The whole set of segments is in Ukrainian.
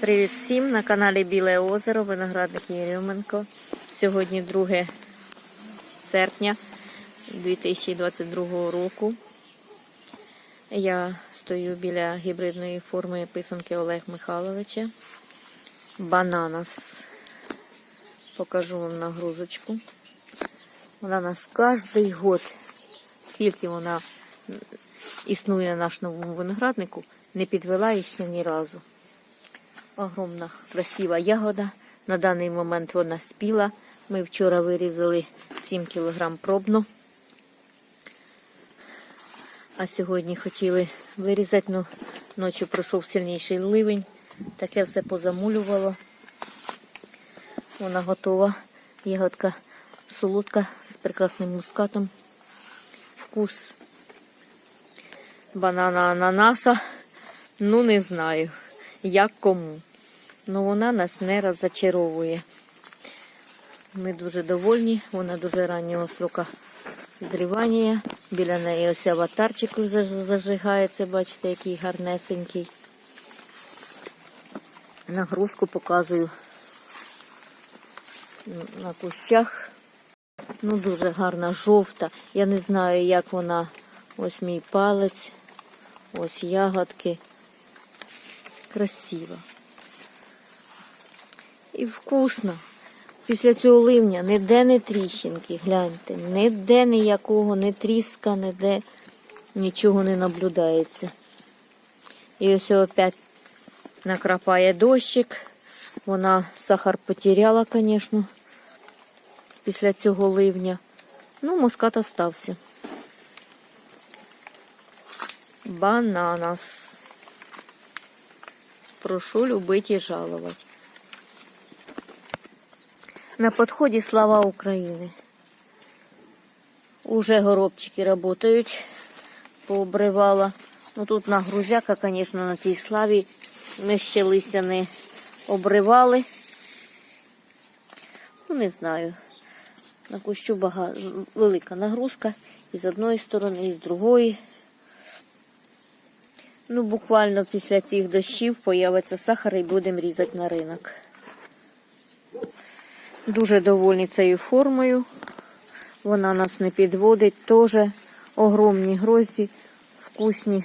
Привіт всім на каналі Біле озеро, виноградник Єрьоменко. Сьогодні 2 серпня 2022 року. Я стою біля гібридної форми писанки Олег Михайловича. Бананас. Покажу вам нагрузочку. Вона нас кожен год, скільки вона існує на нашому винограднику, не підвела її ще ні разу. Огромна красива ягода. На даний момент вона спіла. Ми вчора вирізали 7 кг пробну. А сьогодні хотіли вирізати, але ночі пройшов сильніший ливень. Таке все позамулювало. Вона готова. Ягодка солодка з прекрасним мускатом. Вкус банана ананаса. Ну, не знаю, як кому. Ну, вона нас не роззачаровує. Ми дуже довольні, вона дуже раннього срока зрівання. Біля неї ось аватарчик зажигається, бачите, який гарнесенький. Нагрузку показую на кущах. Ну, дуже гарна, жовта. Я не знаю, як вона. Ось мій палець, ось ягодки. Красиво. І вкусно. Після цього ливня ніде не тріщинки, гляньте, ніде ніякого, не тріска, ніде нічого не наблюдається. І ось опять накрапає дощик. Вона сахар потеряла, звісно, після цього ливня. Ну, мускат остався. Бананас. Прошу любить і жалувати. На подході слава України. Уже горобчики работають, пообривала. Ну тут на грузяка, звісно, на цій славі ми ще листя не обривали. Ну, не знаю. На кущу бага... велика нагрузка і з одної сторони, і з другої. Ну, буквально після цих дощів появиться сахар і будемо різати на ринок. Дуже довольні цією формою. Вона нас не підводить. Теж огромні грозді, вкусні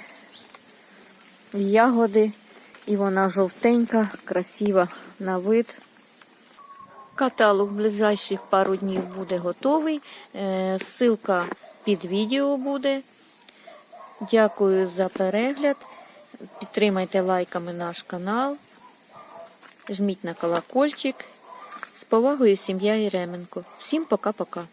ягоди. І вона жовтенька, красива на вид. Каталог в ближайших пару днів буде готовий. Е, Ссылка під відео буде. Дякую за перегляд. Підтримайте лайками наш канал. Жміть на колокольчик. З повагою, сім'я Єременко. Всім пока-пока.